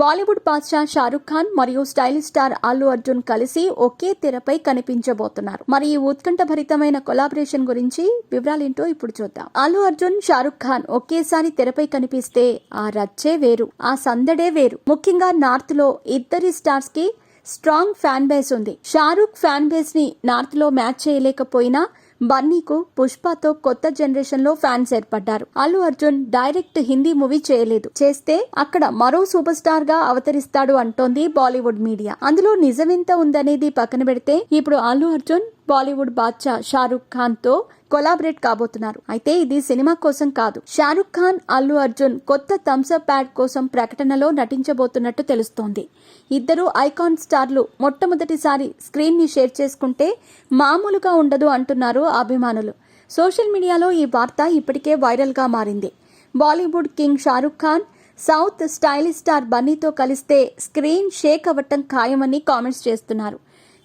బాలీవుడ్ బాద్షా షారుఖ్ ఖాన్ మరియు stylish star Allu Arjun కలిసి ఒకే తెరపై కనిపించబోతున్నారు. మరి ఈ ఉత్కంఠభరితమైన కొలాబరేషన్ గురించి వివరాలేంటో ఇప్పుడు చూద్దాం. అల్లు అర్జున్ షారుఖ్ ఖాన్ ఒకేసారి తెరపై కనిపిస్తే ఆ రచ్చే వేరు ఆ సందడే వేరు. ముఖ్యంగా నార్త్లో ఇద్దరి స్టార్స్కి స్ట్రాంగ్ ఫ్యాన్ బేస్ ఉంది. షారుఖ్ ఫ్యాన్ బేస్ని నార్త్లో మ్యాచ్ చేయలేకపోయినా బన్నీకు పుష్పతో కొత్త జనరేషన్లో ఫ్యాన్స్ ఏర్పడ్డారు. అల్లు అర్జున్ డైరెక్ట్ హిందీ మూవీ చేయలేదు. చేస్తే అక్కడ మరో సూపర్ స్టార్గా అవతరిస్తాడు అంటోంది బాలీవుడ్ మీడియా. అందులో నిజమెంత ఉందనేది పక్కన పెడితే ఇప్పుడు అల్లు అర్జున్ బాలీవుడ్ బాద్షా షారుఖ్ ఖాన్తో కొలాబరేట్ కాబోతున్నారు. అయితే ఇది సినిమా కోసం కాదు. షారుఖ్ ఖాన్ అల్లు అర్జున్ కొత్త థమ్సప్ ప్యాడ్ కోసం ప్రకటనలో నటించబోతున్నట్టు తెలుస్తోంది. ఇద్దరు ఐకాన్ స్టార్లు మొట్టమొదటిసారి స్క్రీన్ని షేర్ చేసుకుంటే మామూలుగా ఉండదు అంటున్నారు అభిమానులు. సోషల్ మీడియాలో ఈ వార్త ఇప్పటికే వైరల్గా మారింది. Bollywood king Shahrukh Khan south stylish star బన్నీతో కలిస్తే స్క్రీన్ షేక్ అవ్వటం ఖాయమని కామెంట్స్ చేస్తున్నారు.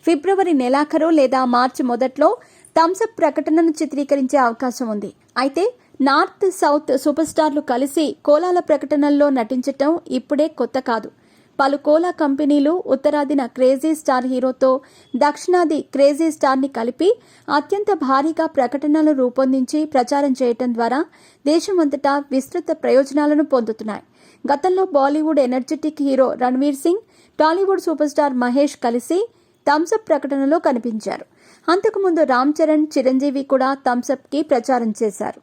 ఫిబ్రవరి నెలాఖరు లేదా మార్చి మొదట్లో థమ్స్అప్ ప్రకటనను చిత్రీకరించే అవకాశం ఉంది. అయితే నార్త్ సౌత్ సూపర్ స్టార్లు కలిసి కోలాల ప్రకటనల్లో నటించటం ఇప్పుడే కొత్త కాదు. పలు కోలా కంపెనీలు ఉత్తరాదిన క్రేజీ స్టార్ హీరోతో దక్షిణాది క్రేజీ స్టార్ని కలిపి అత్యంత భారీగా ప్రకటనలు రూపొందించి ప్రచారం చేయటం ద్వారా దేశమంతటా విస్తృత ప్రయోజనాలను పొందుతున్నాయి. గతంలో Bollywood energetic hero Ranveer Singh Tollywood super star Mahesh కలిసి థమ్స్అప్ ప్రకటనలో కనిపించారు. అంతకుముందు రామ్ చరణ్ చిరంజీవి కూడా థమ్సప్కి ప్రచారం చేశారు.